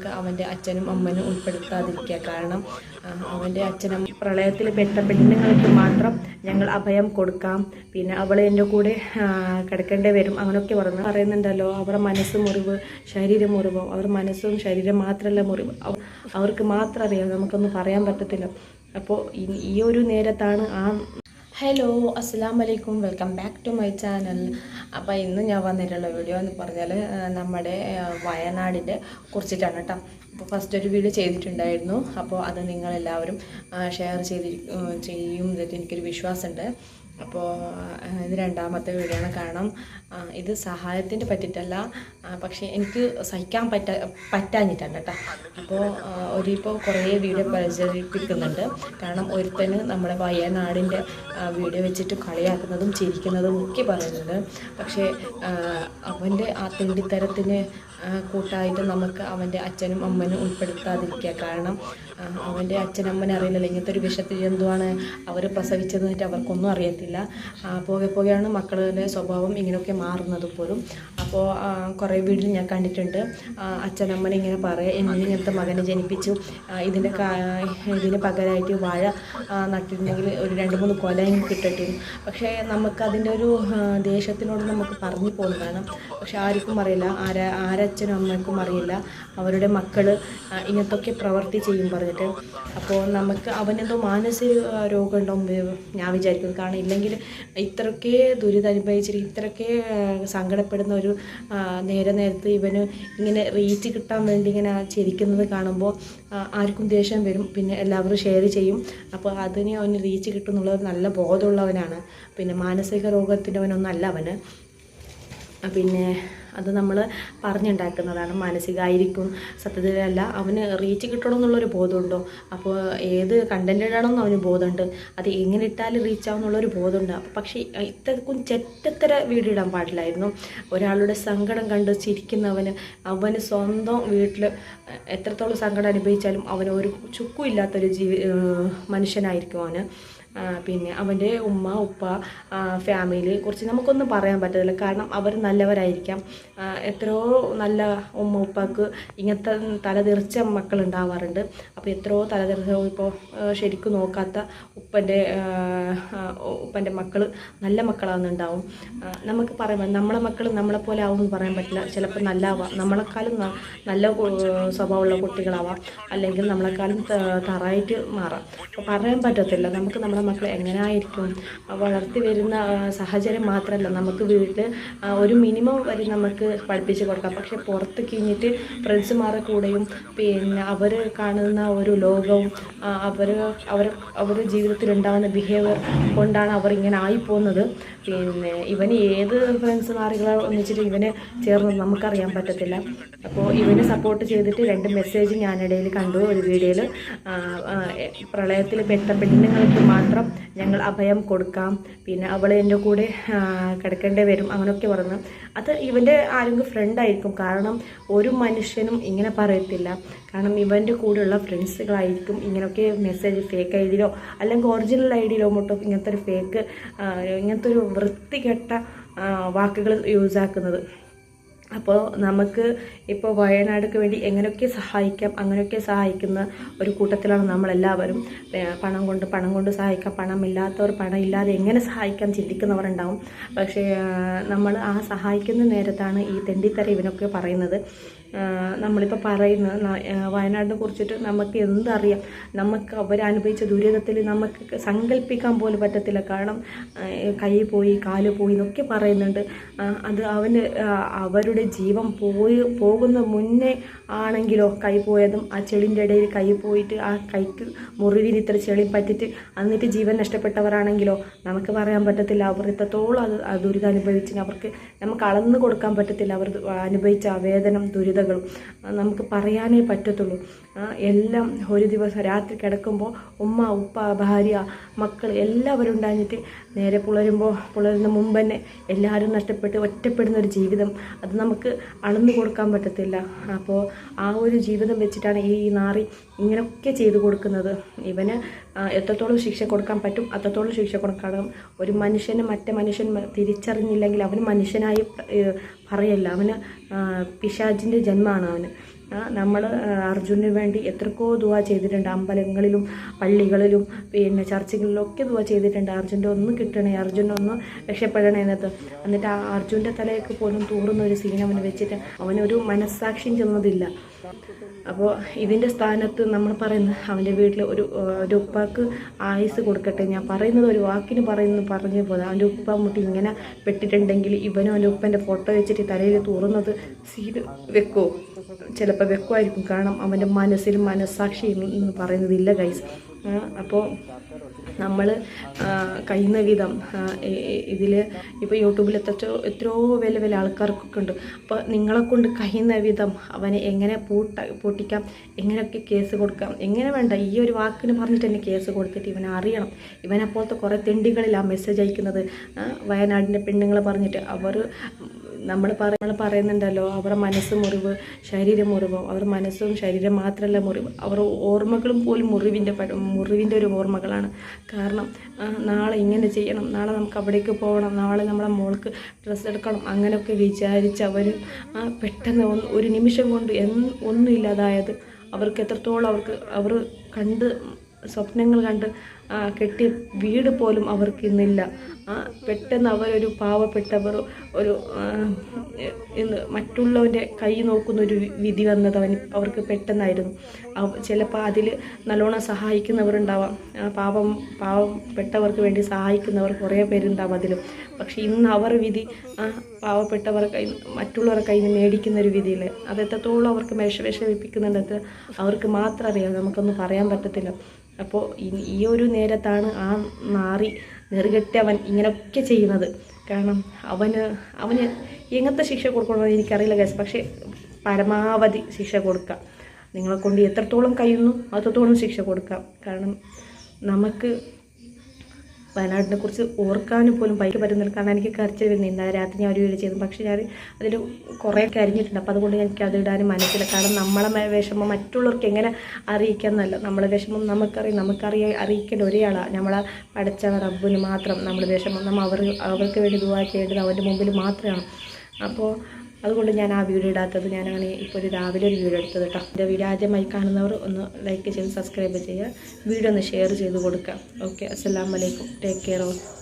നമുക്ക് അവന്റെ അച്ഛനും അമ്മനും ഉൾപ്പെടുത്താതിരിക്കുക. കാരണം അവന്റെ അച്ഛനും പ്രളയത്തിൽ പെട്ട പെണ്ണുങ്ങൾക്ക് മാത്രം ഞങ്ങൾ അഭയം കൊടുക്കാം. പിന്നെ അവൾ എന്റെ കൂടെ കിടക്കേണ്ടി വരും. അങ്ങനെയൊക്കെ പറഞ്ഞു പറയുന്നുണ്ടല്ലോ. അവരുടെ മനസ്സ് മുറിവ് ശരീരം മുറിവ്. അവരുടെ മനസ്സും ശരീരം മാത്രമല്ല മുറിവ്. അവ- അവർക്ക് മാത്രം അറിയാം. നമുക്കൊന്നും പറയാൻ പറ്റത്തില്ല. അപ്പോൾ ഈ ഒരു നേരത്താണ് ആ ഹലോ അസ്സാം വലൈക്കും welcome back to my channel അപ്പോൾ ഇന്ന് ഞാൻ വന്നിട്ടുള്ള വീഡിയോ എന്ന് പറഞ്ഞാൽ നമ്മുടെ വയനാടിന്റെ കുറിച്ചിട്ടാണ് കേട്ടോ അപ്പോൾ ഫസ്റ്റ് ഒരു വീഡിയോ ചെയ്തിട്ടുണ്ടായിരുന്നു. അപ്പോൾ അത് നിങ്ങളെല്ലാവരും ഷെയർ ചെയ്തി ചെയ്യും. എന്നിട്ട് എനിക്കൊരു വിശ്വാസമുണ്ട് അപ്പോൾ ഇത് രണ്ടാമത്തെ വീഡിയോ ആണ് കാരണം ഇത് സഹായത്തിന്റെ പറ്റിയിട്ടല്ല പക്ഷേ എനിക്ക് സഹിക്കാൻ പറ്റ പറ്റാഞ്ഞിട്ടാണ് കേട്ടോ. അപ്പോൾ ഒരിപ്പോൾ കുറേ വീഡിയോ പ്രചരിപ്പിക്കുന്നുണ്ട്. കാരണം ഒരുത്തന് നമ്മുടെ വയനാടിന്റെ വീഡിയോ വെച്ചിട്ട് കളിയാക്കുന്നതും ചിരിക്കുന്നതും ഒക്കെ പറയുന്നത് പക്ഷേ അവന്റെ ആ തെണ്ടിത്തരത്തിന് കൂട്ടായിട്ട് നമുക്ക് അവന്റെ അച്ഛനും അമ്മനും ഉൾപ്പെടുത്താതിരിക്കുക. കാരണം അവന്റെ അച്ഛനമ്മനെ അറിയില്ലല്ലോ ഇങ്ങനത്തെ ഒരു വിഷത്തിൽ എന്തുവാണ് അവർ പ്രസവിച്ചതെന്നിട്ട് അവർക്കൊന്നും അറിയത്തില്ല. ആ, പോകെ പോകെയാണ് മക്കളുടെ സ്വഭാവം ഇങ്ങനെയൊക്കെ മാറുന്നത് പോലും അപ്പോൾ കുറേ വീട്ടിൽ ഞാൻ കണ്ടിട്ടുണ്ട്. അച്ഛനമ്മ ഇങ്ങനെ പറയുക എന്തിന് ഇങ്ങനത്തെ മകനെ ജനിപ്പിച്ചു. ഇതിന്റെ ഇതിന് പകരമായിട്ട് വാഴ നട്ടിരുന്നെങ്കിൽ ഒരു രണ്ട് മൂന്ന് കൊലയും കിട്ടട്ടിരുന്നു പക്ഷേ നമുക്കതിന്റെ ഒരു ദേഷ്യത്തിനോട് നമുക്ക് പറഞ്ഞു പോകുന്നതാണ് പക്ഷെ ആർക്കും അറിയില്ല. ആരാ ആരച്ഛനും അമ്മയ്ക്കും അറിയില്ല. അവരുടെ മക്കൾ ഇങ്ങനത്തൊക്കെ പ്രവർത്തി ചെയ്യും പറഞ്ഞിട്ട്. അപ്പോൾ നമുക്ക് അവനെന്തോ മാനസിക രോഗം ഉണ്ടാവും ഞാൻ വിചാരിക്കുന്നു. കാരണം ഇല്ലെങ്കിൽ ഇത്രയൊക്കെ ദുരിതം അനുഭവിച്ചിട്ട് ഇത്രയൊക്കെ സങ്കടപ്പെടുന്ന ഒരു നേരെ നേരത്ത് ഇവന് ഇങ്ങനെ റീച്ച് കിട്ടാൻ വേണ്ടി ഇങ്ങനെ ചിരിക്കുന്നത് കാണുമ്പോൾ ആർക്കും ദേഷ്യം വരും. പിന്നെ എല്ലാവരും ഷെയർ ചെയ്യും. അപ്പോൾ അതിനെ അവന് റീച്ച് കിട്ടും എന്നുള്ളത് നല്ല ബോധമുള്ളവനാണ്. പിന്നെ മാനസിക രോഗത്തിന്റെ അവനൊന്നല്ല അവന്. പിന്നെ അത് നമ്മൾ പറഞ്ഞുണ്ടാക്കുന്നതാണ്. മാനസികമായിരിക്കും സത്യത്തിലല്ല അവന് റീച്ച് കിട്ടണം എന്നുള്ളൊരു ബോധമുണ്ടോ? അപ്പോൾ ഏത് കണ്ടന്റ് ഇടണമെന്ന് അവന് ബോധമുണ്ട്. അത് എങ്ങനെ ഇട്ടാൽ റീച്ച് ആവും എന്നുള്ളൊരു ബോധമുണ്ട്. അപ്പോൾ പക്ഷേ ഇത്രക്കും ചെറ്റത്തര വീഡിയോ ഇടാൻ പാടില്ലായിരുന്നു. ഒരാളുടെ സങ്കടം കണ്ട് ചിരിക്കുന്നവന് അവന് സ്വന്തം വീട്ടിൽ എത്രത്തോളം സങ്കടം അനുഭവിച്ചാലും അവന് ഒരു ചുക്കും ഇല്ലാത്തൊരു ജീവി മനുഷ്യനായിരിക്കും അവന്. പിന്നെ അവന്റെ ഉമ്മ ഉപ്പ ഫാമിലി കുറിച്ച് നമുക്കൊന്നും പറയാൻ പറ്റത്തില്ല. കാരണം അവർ നല്ലവരായിരിക്കാം. എത്രയോ നല്ല ഉമ്മ ഉപ്പാക്ക് ഇങ്ങനത്തെ മക്കൾ ഉണ്ടാവാറുണ്ട് അപ്പോൾ എത്രയോ തലതെറിച്ച ഇപ്പോൾ ശരിക്കും നോക്കാത്ത ഉപ്പന്റെ ഉപ്പന്റെ മക്കൾ നല്ല മക്കളാവുന്നുണ്ടാവും ആ, നമുക്ക് പറയാൻ നമ്മളെ മക്കൾ നമ്മളെ പോലെ ആവും എന്ന് പറയാൻ പറ്റില്ല. ചിലപ്പോൾ നല്ലതാവാം നമ്മളെക്കാളും ന- നല്ല സ്വഭാവമുള്ള കുട്ടികളാവാം. അല്ലെങ്കിൽ നമ്മളെക്കാളും തറായിട്ട് മാറാം. അപ്പോൾ പറയാൻ പറ്റത്തില്ല. നമുക്ക് നമ്മുടെ മക്കളെ എങ്ങനെയായിരിക്കും? വളർത്തി വരുന്ന സാഹചര്യം മാത്രമല്ല നമുക്ക് വീട്ടിൽ ഒരു മിനിമം വരെ നമുക്ക് പഠിപ്പിച്ച് കൊടുക്കാം. പക്ഷെ പുറത്ത് കഴിഞ്ഞിട്ട് ഫ്രണ്ട്സുമാരുടെ കൂടെയും പിന്നെ അവർ കാണുന്ന ഒരു ലോകവും അവർ അവർ അവരുടെ ജീവിതത്തിൽ ഉണ്ടാകുന്ന ബിഹേവിയർ കൊണ്ടാണ് അവർ ഇങ്ങനെ ആയിപ്പോകുന്നത്. പിന്നെ ഇവന് ഏത് ഫ്രണ്ട്സ് മാറികളെ ഒന്നിച്ചിട്ട് ഇവന് ചേർന്ന് നമുക്കറിയാൻ പറ്റത്തില്ല. അപ്പോൾ ഇവനെ സപ്പോർട്ട് ചെയ്തിട്ട് രണ്ട് മെസ്സേജ് ഞാനിടയിൽ കണ്ടു. ഒരു വീഡിയോയിൽ പ്രളയത്തിൽ പെട്ട പെണ്ണുങ്ങൾക്ക് മാത്രം ഞങ്ങൾ അഭയം കൊടുക്കാം. പിന്നെ അവൾ എന്റെ കൂടെ കിടക്കേണ്ടി വരും അങ്ങനെയൊക്കെ പറഞ്ഞു. അത് ഇവന്റെ ആരെങ്കിലും ഫ്രണ്ടായിരിക്കും കാരണം ഒരു മനുഷ്യനും ഇങ്ങനെ പറയത്തില്ല. കാരണം ഇവന്റെ കൂടെയുള്ള ഫ്രണ്ട്സുകളായിരിക്കും. ഇങ്ങനെയൊക്കെ മെസ്സേജ് ഫേക്ക് ഐ ഡിയിലോ അല്ലെങ്കിൽ ഒറിജിനൽ ഐ ഡിയിലോ മൊട്ടോ ഇങ്ങനത്തെ ഒരു ഫേക്ക് ഇങ്ങനത്തെ ഒരു വൃത്തികെട്ട വാക്കുകൾ യൂസ് ആക്കുന്നത്. അപ്പോൾ നമുക്ക് ഇപ്പോൾ വയനാടിക്ക് വേണ്ടി എങ്ങനെയൊക്കെ സഹായിക്കാം അങ്ങനെയൊക്കെ സഹായിക്കുന്ന ഒരു കൂട്ടത്തിലാണ് നമ്മളെല്ലാവരും. പണം കൊണ്ട് പണം കൊണ്ട് സഹായിക്കാം. പണമില്ലാത്തവർ പണം ഇല്ലാതെ എങ്ങനെ സഹായിക്കാം ചിന്തിക്കുന്നവരുണ്ടാവും. പക്ഷേ നമ്മൾ ആ സഹായിക്കുന്ന നേരത്താണ് ഈ തെണ്ടിത്തര ഇവനൊക്കെ പറയുന്നത്. നമ്മളിപ്പോൾ പറയുന്നത് വയനാടിനെ കുറിച്ചിട്ട് നമുക്ക് എന്തറിയാം? നമുക്ക് അവരനുഭവിച്ച ദുരിതത്തിൽ നമുക്ക് സങ്കല്പിക്കാൻ പോലും പറ്റത്തില്ല. കാരണം കൈ പോയി കാൽ പോയി എന്നൊക്കെ പറയുന്നുണ്ട്. അത് അവന് ആ, അവരുടെ ജീവൻ പോയി പോകുന്ന മുന്നേ ആണെങ്കിലോ കൈ പോയതും ആ ചെളിന്റെ ഇടയിൽ കൈ പോയിട്ട് ആ കൈക്ക് മുറിവിന് ഇത്ര ചെളി പറ്റിയിട്ട് എന്നിട്ട് ജീവൻ നഷ്ടപ്പെട്ടവരാണെങ്കിലോ നമുക്ക് പറയാൻ പറ്റത്തില്ല. അവർ ഇത്രത്തോളം അത് ദുരിതം അനുഭവിച്ചു അവർക്ക് നമുക്ക് അളന്നു കൊടുക്കാൻ പറ്റത്തില്ല. അവർ അനുഭവിച്ച ആ വേദനം ദുരിതങ്ങളും നമുക്ക് പറയാനേ പറ്റത്തുള്ളൂ. എല്ലാം ഒരു ദിവസം രാത്രി കിടക്കുമ്പോൾ ഉമ്മ ഉപ്പ ഭാര്യ മക്കൾ എല്ലാവരും ഉണ്ടായിട്ട് നേരെ പുളരുമ്പോൾ പുളരുന്ന മുമ്പ് തന്നെ എല്ലാവരും നഷ്ടപ്പെട്ട് ഒറ്റപ്പെടുന്ന ഒരു ജീവിതം. അത് നമുക്ക് അളന്നു കൊടുക്കാൻ പറ്റത്തില്ല. അപ്പോൾ ആ ഒരു ജീവിതം വെച്ചിട്ടാണ് ഈ നാറി ഇങ്ങനെയൊക്കെ ചെയ്തു കൊടുക്കുന്നത്. ഇവന് എത്രത്തോളം ശിക്ഷ കൊടുക്കാൻ പറ്റും അത്രത്തോളം ശിക്ഷ കൊടുക്കണം. ഒരു മനുഷ്യന് മറ്റേ മനുഷ്യൻ തിരിച്ചറിഞ്ഞില്ലെങ്കിൽ അവന് മനുഷ്യനായി പറയല്ല. അവന് പിശാജിന്റെ ജന്മമാണ് അവന്. നമ്മൾ അർജുനന് വേണ്ടി എത്രക്കോ ദുവാ ചെയ്തിട്ടുണ്ട്. അമ്പലങ്ങളിലും പള്ളികളിലും പിന്നെ ചർച്ചുകളിലും ഒക്കെ ദുവാ ചെയ്തിട്ടുണ്ട്. അർജുന്റെ ഒന്ന് കിട്ടണേ അർജുനൊന്ന് രക്ഷപ്പെടണേ എന്നത് എന്നിട്ട് ആ അർജുന്റെ തലയൊക്കെ പോലും തൂറുന്ന ഒരു സീൻ അവന് വെച്ചിട്ട് അവനൊരു മനസ്സാക്ഷ്യം ചെന്നതില്ല. അപ്പോൾ ഇതിന്റെ സ്ഥാനത്ത് നമ്മൾ പറയുന്നത് അവന്റെ വീട്ടിൽ ഒരു ഒരു ഉപ്പാക്ക് ആയുസ് കൊടുക്കട്ടെ. ഞാൻ പറയുന്നത് ഒരു വാക്കിന് പറയുന്നത് പറഞ്ഞു പോലെ അവന്റെ ഉപ്പ മുട്ടി ഇങ്ങനെ പെട്ടിട്ടുണ്ടെങ്കിൽ ഇവനും അവന്റെ ഉപ്പന്റെ ഫോട്ടോ വെച്ചിട്ട് തലയിൽ തൂറുന്നത് സീന് വെക്കുമോ ചിലപ്പോൾ വെക്കുമായിരിക്കും. കാരണം അവന്റെ മനസ്സിൽ മനസ്സാക്ഷി എന്ന് പറയുന്നതില്ല ഗൈസ് അപ്പോൾ നമ്മൾ കഴിയുന്ന വിധം ഇതിൽ ഇപ്പോൾ യൂട്യൂബിൽ എത്രയോ എത്രയോ വലിയ വലിയ ആൾക്കാർക്കൊക്കെ ഉണ്ട്. അപ്പോൾ നിങ്ങളെ കൊണ്ട് കഴിയുന്ന വിധം അവനെ എങ്ങനെ പൂട്ട പൂട്ടിക്കാം എങ്ങനെയൊക്കെ കേസ് കൊടുക്കാം എങ്ങനെ വേണ്ട ഈ ഒരു വാക്കിന് പറഞ്ഞിട്ട് തന്നെ കേസ് കൊടുത്തിട്ട് ഇവനെ അറിയണം. ഇവനെ പോലത്തെ കുറേ തെണ്ടികളിൽ ആ മെസ്സേജ് അയക്കുന്നത് വയനാടിന്റെ പെണ്ണുങ്ങൾ പറഞ്ഞിട്ട് അവർ നമ്മൾ നമ്മൾ പറയുന്നുണ്ടല്ലോ അവരുടെ മനസ്സ് മുറിവ് ശരീരം മുറിവ്. അവർ മനസ്സും ശരീരം മാത്രമല്ല മുറിവ്. അവർ ഓർമ്മകളും പോലും മുറിവിന്റെ മുറിവിന്റെ ഒരു ഓർമ്മകളാണ്. കാരണം നാളെ ഇങ്ങനെ ചെയ്യണം നാളെ നമുക്ക് അവിടേക്ക് പോകണം നാളെ നമ്മളെ മോൾക്ക് ഡ്രസ്സ് എടുക്കണം അങ്ങനെയൊക്കെ വിചാരിച്ച് അവർ പെട്ടെന്ന് ഒരു നിമിഷം കൊണ്ട് എന്ന് ഒന്നുമില്ലാതായത്. അവർക്ക് എത്രത്തോളം അവർക്ക് അവർ കണ്ട് സ്വപ്നങ്ങൾ കണ്ട് കെട്ടിയ വീട് പോലും അവർക്ക് ഇന്നില്ല. ആ, പെട്ടെന്ന് അവരൊരു പാവപ്പെട്ടവർ ഒരു ആ, ഇന്ന് മറ്റുള്ളവന്റെ കൈ നോക്കുന്ന ഒരു വിധി വന്നത് അവന് അവർക്ക് പെട്ടെന്നായിരുന്നു. ചിലപ്പോൾ അതിൽ നല്ലോണം സഹായിക്കുന്നവരുണ്ടാവാം. പാവം പാവപ്പെട്ടവർക്ക് വേണ്ടി സഹായിക്കുന്നവർ കുറേ പേരുണ്ടാവും അതിലും. പക്ഷേ ഇന്ന് അവർ വിധി പാവപ്പെട്ടവർ കൈ മറ്റുള്ളവരുടെ കയ്യിൽ നിന്ന് മേടിക്കുന്ന ഒരു വിധിയിൽ. അത് എത്രത്തോളം അവർക്ക് വിഷ അവർക്ക് മാത്രം അറിയാം. നമുക്കൊന്നും പറയാൻ പറ്റത്തില്ല. അപ്പോൾ ഈ ഒരു നേരത്താണ് ആ നാറി നെറുകെട്ടവൻ ഇങ്ങനെയൊക്കെ ചെയ്യുന്നത്. കാരണം അവന് അവന് എങ്ങനത്തെ ശിക്ഷ കൊടുക്കണമെന്ന് എനിക്കറിയില്ല ഗസ് പക്ഷേ പരമാവധി ശിക്ഷ കൊടുക്കാം. നിങ്ങളെ കൊണ്ട് എത്രത്തോളം കഴിയുന്നു അത്രത്തോളം ശിക്ഷ കൊടുക്കാം. കാരണം നമുക്ക് വയനാടിനെ കുറിച്ച് ഓർക്കാനും പോലും പൈക്ക് പറ്റുന്നില്ല. കാരണം എനിക്ക് കരച്ചിൽ വരുന്നില്ല രാത്രി ഞാൻ ഒരു വീട് ചെയ്തു. പക്ഷേ ഞാൻ അതിൽ കുറേ കരിഞ്ഞിട്ടുണ്ട്. അപ്പോൾ അതുകൊണ്ട് എനിക്ക് അത് ഇടാനും മനസ്സില്ല കാരണം നമ്മളെ വിഷമം മറ്റുള്ളവർക്ക് എങ്ങനെ അറിയിക്കാമെന്നല്ല നമ്മളെ വിഷമം നമുക്കറിയാം. നമുക്കറിയാൻ അറിയിക്കേണ്ട ഒരേ നമ്മളെ പഠിച്ച റബ്ബിന് മാത്രം നമ്മുടെ വിഷമം. നമ്മൾ അവർ അവർക്ക് വേണ്ടി ദുവാ ചെയ്യേണ്ടത് അവന്റെ മുമ്പിൽ മാത്രമാണ്. അപ്പോൾ അതുകൊണ്ട് ഞാൻ ആ വീഡിയോ ഇടാത്തത് ഞാനാണ് ഇപ്പോൾ ഒരു രാവിലെ ഒരു വീഡിയോ എടുത്തത് കേട്ടോ എന്റെ വീഡിയോ ആദ്യമായി കാണുന്നവർ ഒന്ന് ലൈക്ക് ചെയ്ത് സബ്സ്ക്രൈബ് ചെയ്യുക. വീഡിയോ ഒന്ന് ഷെയർ ചെയ്ത് കൊടുക്കുക. ഓക്കെ അസ്സാം വലൈക്കും ടേക്ക് കെയർ ഓഫ്